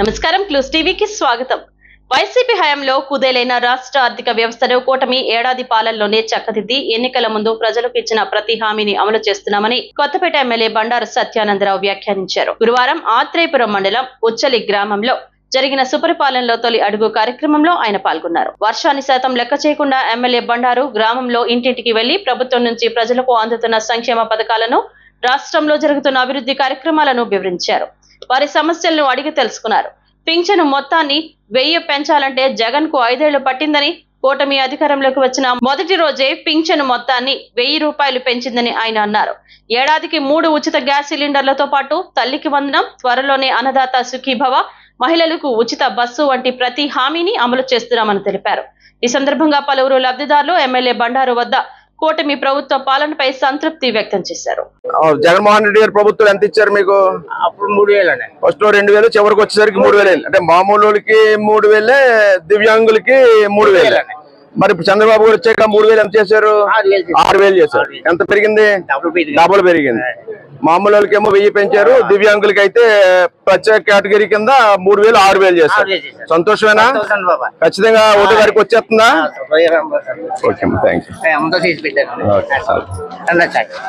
నమస్కారం క్లూస్ టీవీకి స్వాగతం. వైసీపీ హయాంలో కుదేలైన రాష్ట్ర ఆర్థిక వ్యవస్థను కూటమి ఏడాది పాలనలోనే చక్కదిద్ది ఎన్నికల ముందు ప్రజలకు ఇచ్చిన ప్రతి హామీని అమలు చేస్తున్నామని కొత్తపేట ఎమ్మెల్యే బండారు సత్యానందరావు వ్యాఖ్యానించారు. గురువారం ఆత్రేయపురం మండలం ఉచ్చలి గ్రామంలో జరిగిన సుపరిపాలనలో తొలి అడుగు కార్యక్రమంలో ఆయన పాల్గొన్నారు. వర్షాన్ని శాతం లెక్క చేయకుండా ఎమ్మెల్యే బండారు గ్రామంలో ఇంటింటికి వెళ్ళి ప్రభుత్వం నుంచి ప్రజలకు అందుతున్న సంక్షేమ పథకాలను రాష్ట్రంలో జరుగుతున్న అభివృద్ధి కార్యక్రమాలను వివరించారు. వారి సమస్యలను అడిగి తెలుసుకున్నారు. పింఛను మొత్తాన్ని వెయ్యి పెంచాలంటే జగన్కు ఐదేళ్ళు పట్టిందని కూటమి అధికారంలోకి వచ్చిన మొదటి రోజే పింఛను మొత్తాన్ని వెయ్యి రూపాయలు పెంచిందని ఆయన అన్నారు. ఏడాదికి మూడు ఉచిత గ్యాస్ సిలిండర్లతో పాటు తల్లికి వందనం త్వరలోనే అన్నదాత సుఖీభవ మహిళలకు ఉచిత బస్సు వంటి ప్రతి హామీని అమలు చేస్తున్నామని తెలిపారు. ఈ సందర్భంగా పలువురు లబ్ధిదారులు ఎమ్మెల్యే బండారు వద్ద కూటమి ప్రభుత్వ పాలనపై సంతృప్తి వ్యక్తం చేశారు. జగన్మోహన్ రెడ్డి గారి ప్రభుత్వం ఎంత ఇచ్చారు మీకు? అప్పుడు మూడు వేలు అండి ఫస్ట్ రెండు వేలు చివరికి వచ్చేసరికి మూడు వేలు. అంటే మామూలు వాళ్ళకి మూడు వేలే దివ్యాంగులకి మూడు వేలు. మరి ఇప్పుడు చంద్రబాబు గారు వచ్చాక మూడు వేలు ఎంత చేశారు? ఆరు వేలు చేశారు. ఎంత పెరిగింది. డబుల్ పెరిగింది. మామూలు వాళ్ళకి ఏమో వెయ్యి పెంచారు. దివ్యాంగులకి అయితే ప్రత్యేక కేటగిరీ కింద మూడు వేలు ఆరు వేలు చేశారు. సంతోషమేనా? ఖచ్చితంగా ఓటు గారికి వచ్చేస్తుందా. Okay thank you